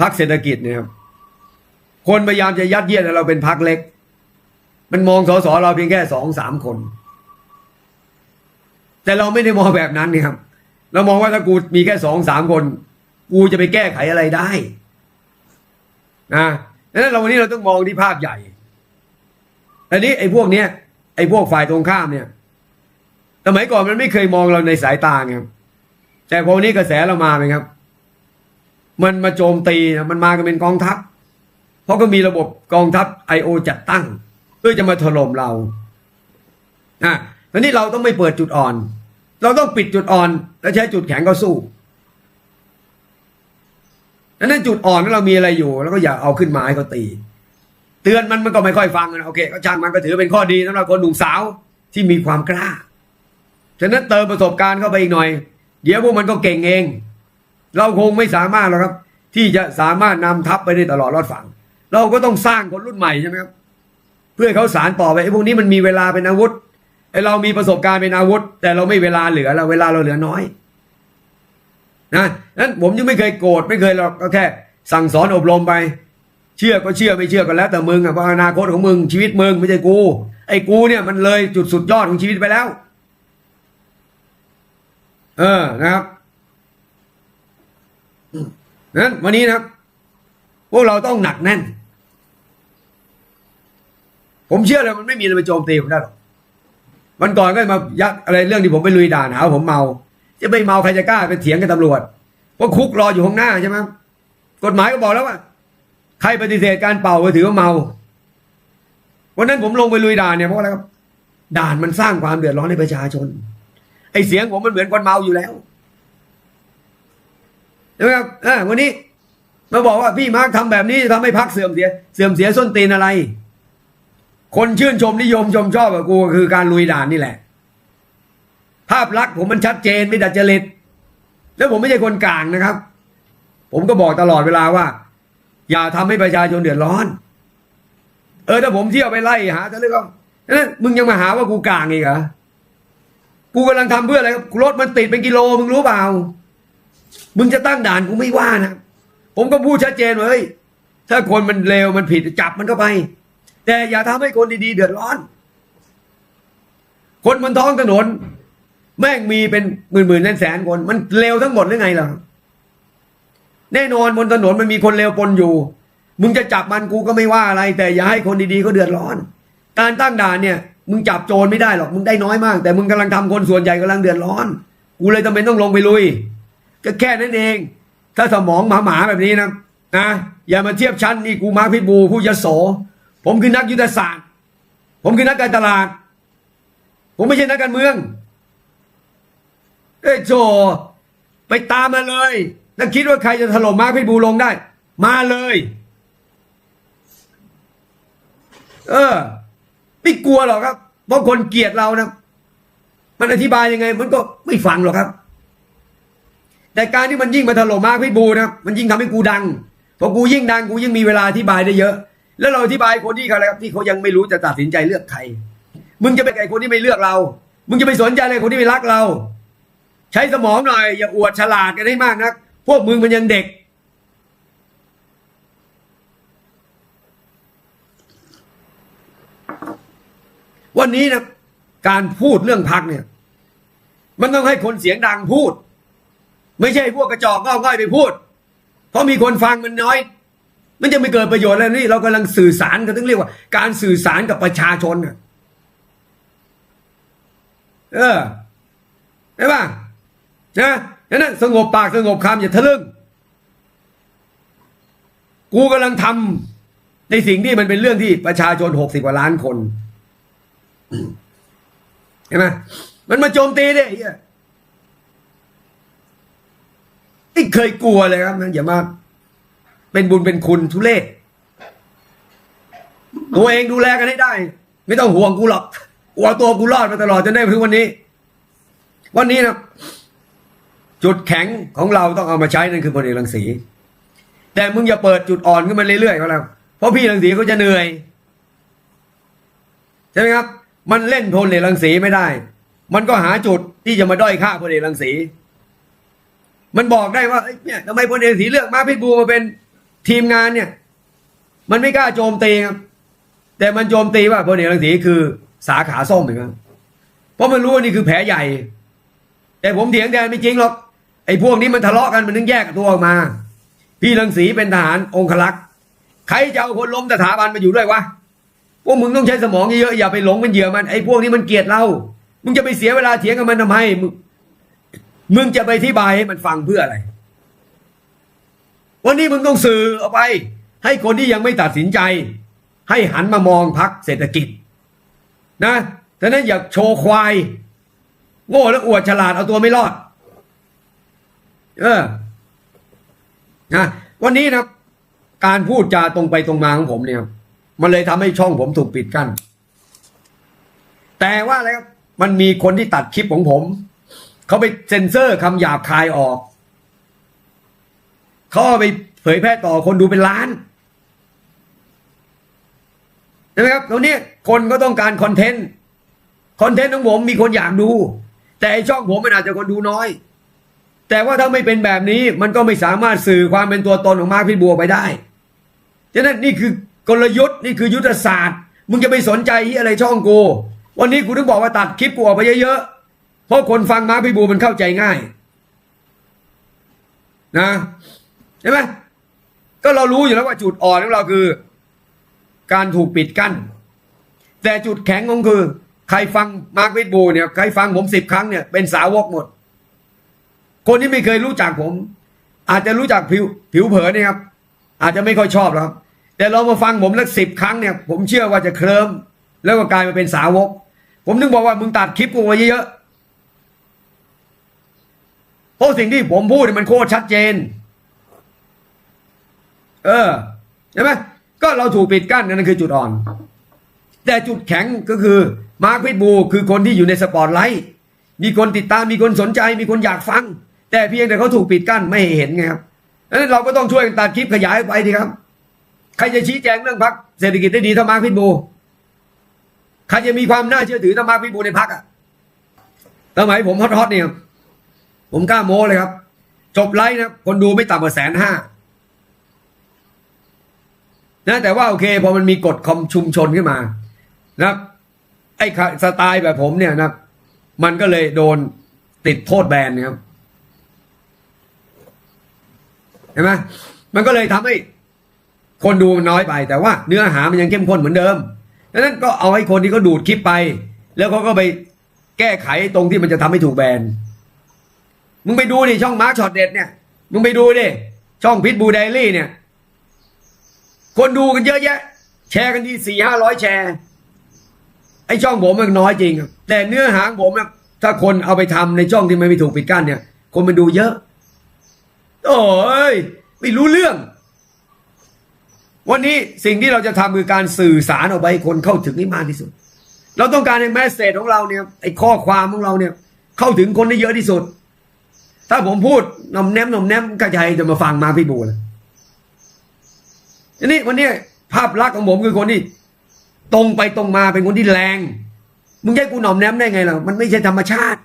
พักเศรษฐกิจเนี่ยครับคนพยายามจะยัดเยียดเราเป็นพักเล็ก มันมองสสเราเพียงแค่สองสามคน แต่เราไม่ได้มองแบบนั้นนี่ครับ เรามองว่าถ้ากูมีแค่สองสามคน กูจะไปแก้ไขอะไรได้นะดังนั้นเราวันนี้เราต้องมองที่ภาพใหญ่อันนี้ไอ้พวกเนี้ยไอ้พวกฝ่ายตรงข้ามเนี่ยสมัยก่อนมันไม่เคยมองเราในสายตาไงครับแต่พอวันนี้กระแสเรามาไหมครับ มันมาโจมตีมันมากันเป็นกองทัพ เพราะก็มีระบบกองทัพไอโอจัดตั้ง เพื่อจะมาถล่มเราอะตอนนี้เราต้องไม่เปิดจุดอ่อน เราต้องปิดจุดอ่อน แล้วใช้จุดแข็งก็สู้ดังนั้นจุดอ่อนที่เรามีอะไรอยู่ แล้วก็อย่าเอาขึ้นมาให้เขาตี เตือนมันมันก็ไม่ค่อยฟังนะโอเคก็ช่างมันก็ถือเป็นข้อดีสำหรับคนหนุ่มสาวที่มีความกล้าฉะนั้นเติมประสบการณ์เข้าไปอีกหน่อย เดี๋ยวพวกมันก็เก่งเอง เราคงไม่สามารถหรอกครับ ที่จะสามารถนำทัพไปได้ตลอดรอดฝั่ง เราก็ต้องสร้างคนรุ่นใหม่ใช่ไหมครับ เพื่อเขาสารต่อไปไอ้พวกนี้มันมีเวลาเป็นอาวุธไอ้เรามีประสบการณ์เป็นอาวุธ แต่เราไม่เวลาเหลือแล้วเวลาเราเหลือน้อยนะนั้นผมยังไม่เคยโกรธไม่เคยหรอกก็แค่ สั่งสอนอบรมไป เชื่อก็เชื่อไม่เชื่อก็แล้ว แต่มึงอะเพราะอนาคตของมึงชีวิตมึงไม่ใช่กู ไอ้กูเนี่ยมันเลยจุดสุดยอดของชีวิตไปแล้ว เออนะครับ นั้นวันนี้นะครับ พวกเราต้องหนักแน่น ผมเชื่อเลยมันไม่มีอะไรมาโจมตีผมได้หรอกวันก่อนก็มายักอะไรเรื่องที่ผมไปลุยด่านหาว่าผมเมา จะไปเมาใครจะกล้าไปเถียงกับตำรวจเพราะคุกรออยู่ข้างหน้าใช่ไหมกฎหมายก็บอกแล้วว่า ใครปฏิเสธการเป่าก็ถือว่าเมาวันนั้นผมลงไปลุยด่านเนี่ยเพราะอะไรครับ ด่านมันสร้างความเดือดร้อนให้ประชาชน ไอเสียงผมมันเหมือนคนเมาอยู่แล้ว ใช่ไหมครับอ่าวันนี้มาบอกว่าพี่มาร์คทำแบบนี้จะทำให้พักเสื่อมเสีย เสื่อมเสียส้นตีนอะไร คนชื่นชมนิยมชมชอบกับกูก็คือการลุยด่านนี่แหละ ภาพลักษณ์ผมมันชัดเจนไม่ดัดจริตแล้วผมไม่ใช่คนกลางนะครับ ผมก็บอกตลอดเวลาว่า อย่าทำให้ประชาชนเดือดร้อน เออถ้าผมเที่ยวไปไล่หาแต่เรื่องนั้นมึงยังมาหาว่ากูกลางอีกเหรอกูกำลังทำเพื่ออะไรครับรถมันติดเป็นกิโลมึงรู้เปล่า มึงจะตั้งด่านกูไม่ว่านะผมก็พูดชัดเจนว่าเฮ้ยถ้าคนมันเลวมันผิดจับมันก็ไป แต่อย่าทำให้คนดีๆเดือดร้อน คนบนท้องถนน แม่งมีเป็นหมื่นหมื่นแสนแสนคน มันเลวทั้งหมดหรือไงล่ะ แน่นอนบนถนนมันมีคนเลวปนอยู่ มึงจะจับมันกูก็ไม่ว่าอะไร แต่อย่าให้คนดีๆเขาเดือดร้อน การตั้งด่านเนี่ย มึงจับโจรไม่ได้หรอกมึงได้น้อยมาก แต่มึงกำลังทำคนส่วนใหญ่กำลังเดือดร้อน กูเลยจำเป็นต้องลงไปลุย ก็แค่นั้นเอง ถ้าสมองหมาหมาแบบนี้นะนะอย่ามาเทียบชั้นนี่กูมาร์คพิบูผู้ยโส ผมคือนักยุทธศาสตร์ ผมคือนักการตลาด ผมไม่ใช่นักการเมืองเอ้ยโจไปตามมาเลยแล้วคิดว่าใครจะถล่มมาร์คพิบูลงได้ มาเลย เออ ไม่กลัวหรอกครับเพราะคนเกลียดเรานะมันอธิบายยังไง มันก็ไม่ฟังหรอกครับ แต่การที่มันยิ่งมาถล่มมาร์คพิบูนะมันยิ่งทำให้กูดังพอกูยิ่งดังกูยิ่งมีเวลาอธิบายได้เยอะ แล้วเราอธิบายคนที่เขาอะไรครับที่เขายังไม่รู้จะตัดสินใจเลือกใคร มึงจะไปไก่คนที่ไม่เลือกเรา มึงจะไปสนใจอะไรคนที่ไม่รักเรา ใช้สมองหน่อย อย่าอวดฉลาดกันให้มากนัก พวกมึงมันยังเด็ก วันนี้นะการพูดเรื่องพักเนี่ย มันต้องให้คนเสียงดังพูด ไม่ใช่พวกกระจอกง่อยๆไปพูด เพราะมีคนฟังมันน้อย มันจะไม่เกิดประโยชน์อะไรนี่เรากำลังสื่อสารกันต้องเรียกว่า การสื่อสารกับประชาชนน่ะเออใช่ป่ะนะนั้นสงบปากสงบคำอย่าทะลึ่งกูกำลังทำในสิ่งที่มันเป็นเรื่องที่ประชาชนหกสิบกว่าล้านคนเห็นไหมมันมาโจมตีเนี่ยไอ้ เหี้ยไม่เคยกลัวเลยครับนะอย่ามาเป็นบุญเป็นคุณทุเลศตัวเองดูแลกันให้ได้ ไม่ต้องห่วงกูหรอกกูเอาตัวกูรอดมาตลอดจนได้ถึงวันนี้ วันนี้นะจุดแข็งของเราต้องเอามาใช้นั่นคือพลเอกรังสีแต่มึงอย่าเปิดจุดอ่อนขึ้นมาเรื่อยๆก็แล้วเพราะพี่รังสีเขาจะเหนื่อยใช่ไหมครับ มันเล่นพลเอกรังสีไม่ได้ มันก็หาจุดที่จะมาด้อยค่าพลเอกรังสี มันบอกได้ว่าเนี่ยทำไมพลเอกสีเลือกมาพิบูมาเป็นทีมงานเนี่ย มันไม่กล้าโจมตีครับ แต่มันโจมตีว่าพลเอกรังสีคือสาขาส้มเหมือนกันเพราะมันรู้ว่านี่คือแผลใหญ่ แต่ผมเถียงแทนไม่จริงหรอกไอ้พวกนี้มันทะเลาะกันมันถึงแยกตัวออกมา พี่รังสีเป็นทหารองคลักษ์ใครจะเอาคนล้มสถาบันมาอยู่ด้วยวะพวกมึงต้องใช้สมองเยอะๆอย่าไปหลงเป็นเหยื่อมันไอ้พวกนี้มันเกลียดเรา มึงจะไปเสียเวลาเถียงกับมันทำไม มึงจะไปอธิบายให้มันฟังเพื่ออะไร วันนี้มึงต้องสื่อเอาไป ให้คนที่ยังไม่ตัดสินใจ ให้หันมามองพักเศรษฐกิจ นะฉะนั้นอย่าโชว์ควาย โง่แล้วอวดฉลาดเอาตัวไม่รอด เออนะวันนี้นะการพูดจาตรงไปตรงมาของผมเนี่ย มันเลยทำให้ช่องผมถูกปิดกั้นแต่ว่าอะไรครับมันมีคนที่ตัดคลิปของผม เขาไปเซ็นเซอร์คำหยาบคายออก เขาเอาไปเผยแพร่ต่อคนดูเป็นล้านใช่ไหมครับตรงนี้คนก็ต้องการคอนเทนต์คอนเทนต์ของผมมีคนอยากดู แต่ช่องผมมันอาจจะคนดูน้อย แต่ว่าถ้าไม่เป็นแบบนี้มันก็ไม่สามารถสื่อความเป็นตัวตนของมาร์คพิทบัวไปได้ฉะนั้นนี่คือกลยุทธ์นี่คือยุทธศาสตร์ มึงจะไปสนใจที่อะไรช่องกู วันนี้กูถึงบอกว่าตัดคลิปกูออกไปเยอะๆ เพราะคนฟังมาพิทบัวมันเข้าใจง่าย นะใช่ไหมก็เรารู้อยู่แล้วว่าจุดอ่อนของเราคือ การถูกปิดกั้นแต่จุดแข็งของคือ ใครฟังมาร์ควิบูเนี่ยใครฟังผมสิบครั้งเนี่ยเป็นสาวกหมด คนที่ไม่เคยรู้จักผม อาจจะรู้จักผิวผิวเผินเนี่ยครับ อาจจะไม่ค่อยชอบหรอกครับ แต่เรามาฟังผมสักสิบครั้งเนี่ย ผมเชื่อว่าจะเคลิ้มแล้วก็กลายมาเป็นสาวก ผมถึงบอกว่ามึงตัดคลิปกูไว้เยอะๆ เพราะสิ่งที่ผมพูดมันโคตรชัดเจน เออใช่ไหมก็เราถูกปิดกั้นนั่นคือจุดอ่อน แต่จุดแข็งก็คือมาร์คพิทบูคือคนที่อยู่ในสปอตไลท์มีคนติดตามมีคนสนใจ มีคนอยากฟัง แต่เพียงแต่เขาถูกปิดกั้นไม่เห็นไงครับดังนั้นเราก็ต้องช่วยกันตัดคลิปขยายไปดีครับ ใครจะชี้แจงเรื่องพักเศรษฐกิจได้ดีเท่ามาร์คพิทบูใครจะมีความน่าเชื่อถือเท่ามาร์คพิทบูในพักอะสมัยผมฮอตๆเนี่ย ผมกล้าโม้เลยครับ จบไลฟ์นะคนดูไม่ต่ำกว่าแสนห้านะแต่ว่าโอเคพอมันมีกฎคอมชุมชนขึ้นมา นะครับ ไอ้สไตล์แบบผมเนี่ยนะมันก็เลยโดนติดโทษแบนนะครับเห็นไหมมันก็เลยทำให้คนดูมันน้อยไป แต่ว่าเนื้อหามันยังเข้มข้นเหมือนเดิมดังนั้นก็เอาให้คนที่เขาดูดคลิปไป แล้วเขาก็ไปแก้ไขตรงที่มันจะทำให้ถูกแบน มึงไปดูดิช่องมาร์คช็อตเด็ดเนี่ย มึงไปดูดิช่องพิทบูไดลี่เนี่ย คนดูกันเยอะแยะ แชร์กันที่สี่ห้าร้อยแชร์ ไอช่องผมมันน้อยจริงแต่เนื้อหาของผมนะถ้าคนเอาไปทำในช่องที่มันไม่ถูกปิดกั้นเนี่ย คนมันดูเยอะ โอ้ย ไม่รู้เรื่อง วันนี้สิ่งที่เราจะทำคือการสื่อสารออกไปให้คนเข้าถึงให้มากที่สุด เราต้องการให้แมสเซจของเราเนี่ยไอข้อความของเราเนี่ย เข้าถึงคนได้เยอะที่สุด ถ้าผมพูดนมแนมนมแนมกระจายจะมาฟังมาพี่บูเลยทีนี้วันนี้ภาพลักษณ์ของผมคือคนที่ตรงไปตรงมาเป็นคนที่แรง มึงให้กูหน่อมแนมได้ไงล่ะ มันไม่ใช่ธรรมชาติ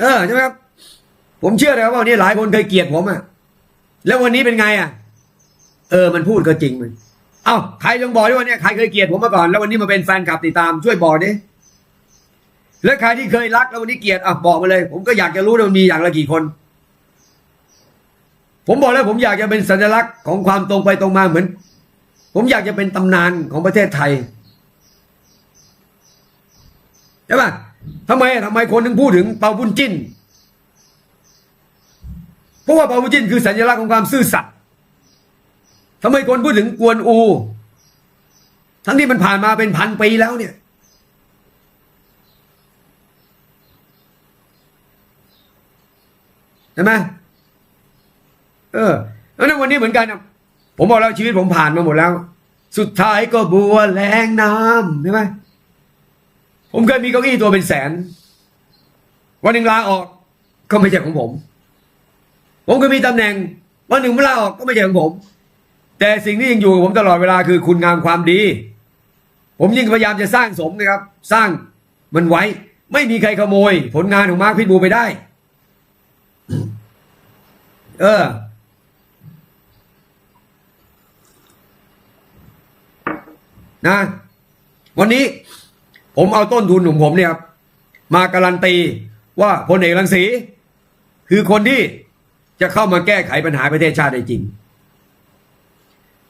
เออใช่ไหมครับ ผมเชื่อเลยว่าวันนี้หลายคนเคยเกลียดผมอะแล้ววันนี้เป็นไงอะเออ มันพูดก็จริงมัน เอ้าใครลองบอกด้วยว่าเนี่ยใครเคยเกลียดผมมาก่อน แล้ววันนี้มาเป็นแฟนคลับติดตามช่วยบอกดิ แล้วใครที่เคยรักแล้ววันนี้เกลียดอะบอกมาเลย ผมก็อยากจะรู้ว่ามันมีอย่างละกี่คน ผมบอกแล้วผมอยากจะเป็นสัญลักษณ์ของความตรงไปตรงมาเหมือน ผมอยากจะเป็นตำนานของประเทศไทยใช่ปะทำไมทำไมคนถึงพูดถึงเปาบุญจิ้นเพราะว่าเปาบุญจิ้นคือสัญลักษณ์ของความซื่อสัตย์ทำไมคนพูดถึงกวนอู ทั้งที่มันผ่านมาเป็นพันปีแล้วเนี่ย เห็นไหมเออแล้ววันนี้เหมือนกันนะผมบอกแล้วชีวิตผมผ่านมาหมดแล้ว สุดท้ายก็บัวแรงน้ำใช่ไหมผมเคยมีเก้าอี้ตัวเป็นแสน วันหนึ่งลาออกก็ไม่ใช่ของผม ผมเคยมีตำแหน่ง วันหนึ่งเมื่อลาออกก็ไม่ใช่ของผม แต่สิ่งที่ยังอยู่กับผมตลอดเวลาคือคุณงามความดี ผมยิ่งพยายามจะสร้างสมนะครับ สร้างมันไว้ ไม่มีใครขโมย ผลงานของมาร์คพิทบูไปได้ เออ นะ วันนี้ ผมเอาต้นทุนของผมเนี่ยครับ มาการันตีว่าพลเอกรังสี คือคนที่จะเข้ามาแก้ไขปัญหาประเทศชาติได้จริง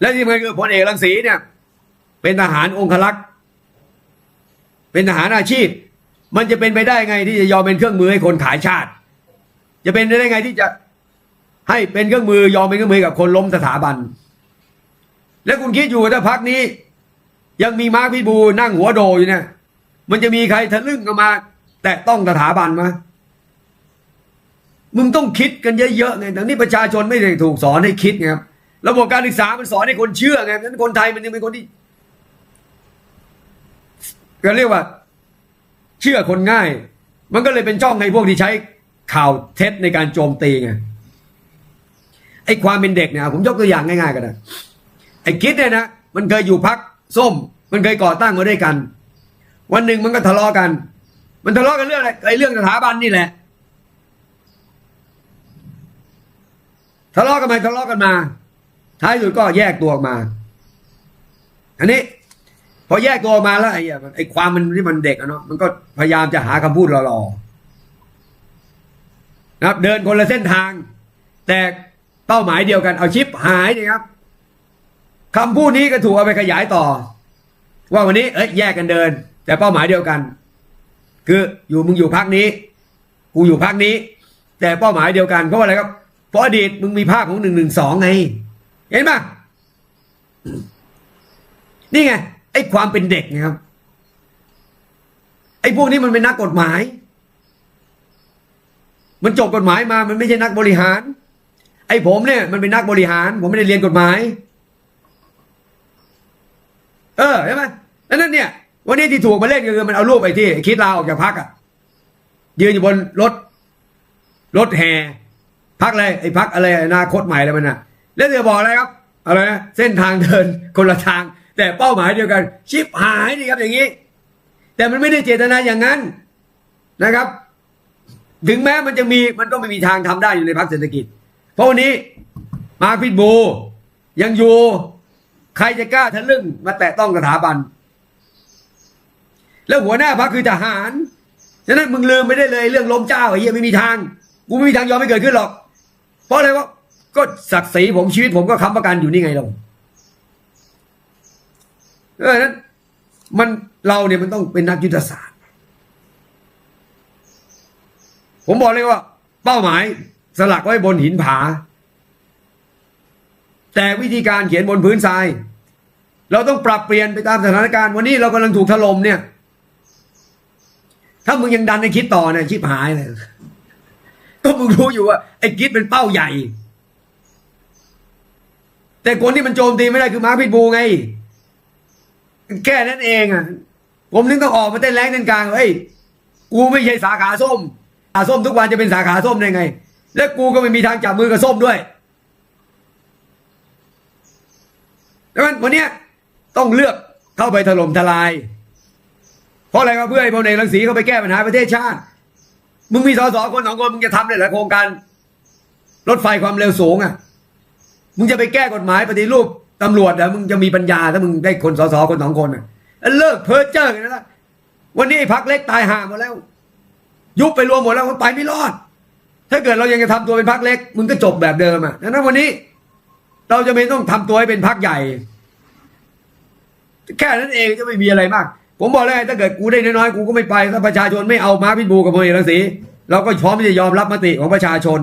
และที่สำคัญคือพลเอกรังสีเนี่ย เป็นทหารองครักษ์เป็นทหารอาชีพ มันจะเป็นไปได้ไงที่จะยอมเป็นเครื่องมือให้คนขายชาติ จะเป็นไปได้ไงที่จะ ให้เป็นเครื่องมือยอมเป็นเครื่องมือกับคนล้มสถาบัน แล้วคุณคิดอยู่ว่าถ้าพักนี้ ยังมีมาร์คพิบูนั่งหัวโดอยู่เนี่ย มันจะมีใครทะลึ่งกันมา แตะต้องสถาบันมามึงต้องคิดกันเยอะๆไงแต่นี่ประชาชนไม่ได้ถูกสอนให้คิดไงครับระบบการศึกษามันสอนให้คนเชื่อไงนั้นคนไทยมันยังเป็นคนที่ก็เรียกว่า เชื่อคนง่าย มันก็เลยเป็นช่องให้พวกที่ใช้ข่าวเท็จในการโจมตีไง ไอ้ความเป็นเด็กเนี่ยผมยกตัวอย่างง่ายๆกันนะไอ้คิดเนี่ยนะมันเคยอยู่พักส้ม มันเคยก่อตั้งมาด้วยกัน วันหนึ่งมันก็ทะเลาะกัน มันทะเลาะกันเรื่องอะไรไอ้เรื่องสถาบันนี่แหละทะเลาะกันไปทะเลาะกันมา ท้ายสุดก็แยกตัวออกมา อันนี้ พอแยกตัวออกมาแล้วไอ้ไอ้ความมันที่มันเด็กอะเนาะมันก็พยายามจะหาคำพูดหล่อๆนะครับ เดินคนละเส้นทาง แต่ เป้าหมายเดียวกันเอาชิปหายนี่ครับคำพูดนี้ก็ถูกเอาไปขยายต่อ ว่าวันนี้เอ้ยแยกกันเดิน แต่เป้าหมายเดียวกัน คืออยู่มึงอยู่พักนี้ กูอยู่พักนี้ แต่เป้าหมายเดียวกันเพราะอะไรครับ เพราะอดีตมึงมีภาพของหนึ่งหนึ่งสองไง เห็นปะนี่ไงไอ้ความเป็นเด็กไงครับ ไอ้พวกนี้มันเป็นนักกฎหมาย มันจบกฎหมายมา มันไม่ใช่นักบริหาร ไอ้ผมเนี่ยมันเป็นนักบริหาร ผมไม่ได้เรียนกฎหมาย เออใช่ไหมแล้วนั่นเนี่ย วันนี้ที่ถูกมาเล่นก็คือมันเอารูปไปที่ คิดลาออกจากพักอะยืนอยู่บนรถ รถแห่พักอะไรไอ้พักอะไรอนาคตใหม่อะไรมันน่ะ แล้วจะบอกอะไรครับอะไรนะเส้นทางเดินคนละทาง แต่เป้าหมายเดียวกัน ชิบหายนี่ครับอย่างนี้ แต่มันไม่ได้เจตนาอย่างนั้นนะครับ ถึงแม้มันจะมีมันก็ไม่มีทางทำได้อยู่ในพรรคเศรษฐกิจ ราะวันนี้มาพิทบูยังอยู่ ใครจะกล้าทะลึ่งมาแตะต้องสถาบัน แล้วหัวหน้าพรรคคือทหารฉะนั้นมึงลืมไม่ได้เลยเรื่องล้มเจ้าไอ้เหี้ยไม่มีทางกูไม่มีทางยอมให้เกิดขึ้นหรอก เพราะอะไรวะก็ศักดิ์ศรีผมชีวิตผมก็ค้ำประกันอยู่นี่ไงเราเออนั้นมันเราเนี่ยมันต้องเป็นนักยุทธศาสตร์ ผมบอกเลยว่า เป้าหมาย สลักไว้บนหินผา แต่วิธีการเขียนบนพื้นทราย เราต้องปรับเปลี่ยนไปตามสถานการณ์วันนี้เรากำลังถูกถล่มเนี่ย ถ้ามึงยังดันไอ้คิดต่อเนี่ยชิบหายเลยก็มึงรู้อยู่ว่าไอ้คิดเป็นเป้าใหญ่ แต่คนที่มันโจมตีไม่ได้คือมาร์คพิทบูไง แค่นั้นเองอะผมนึกต้องออกมาเต้นแรงเต้นกลางเฮ้ยกูไม่ใช่สาขาส้มสาขาส้มทุกวันจะเป็นสาขาส้มได้ไง และกูก็ไม่มีทางจับมือกับส้มด้วยดังนั้นวันเนี้ยต้องเลือกเข้าไปถล่มทลาย เพราะอะไรครับเพื่อให้พลเอกรังสีเข้าไปแก้ปัญหาประเทศชาติ มึงมีสสคนสองคนมึงจะทำได้เหรอโครงการรถไฟความเร็วสูงอะ มึงจะไปแก้กฎหมายปฏิรูปตำรวจเหรอมึงจะมีปัญญาถ้ามึงได้คนสสคนสองคนอะเลิกเพ้อเจ้อกันนะวันนี้ไอ้พักเล็กตายห่าหมดแล้ว ยุบไปรวมหมดแล้วมันไปไม่รอด ถ้าเกิดเรายังจะทำตัวเป็นพักเล็กมึงก็จบแบบเดิมอะดังนั้นวันนี้ เราจะไม่ต้องทำตัวให้เป็นพักใหญ่ แค่นั้นเองจะไม่มีอะไรมาก ผมบอกเลยถ้าเกิดกูได้น้อยๆกูก็ไม่ไปถ้าประชาชนไม่เอามาพิบูกับพลเอกรังสีเราก็พร้อมที่จะยอมรับมติของประชาชน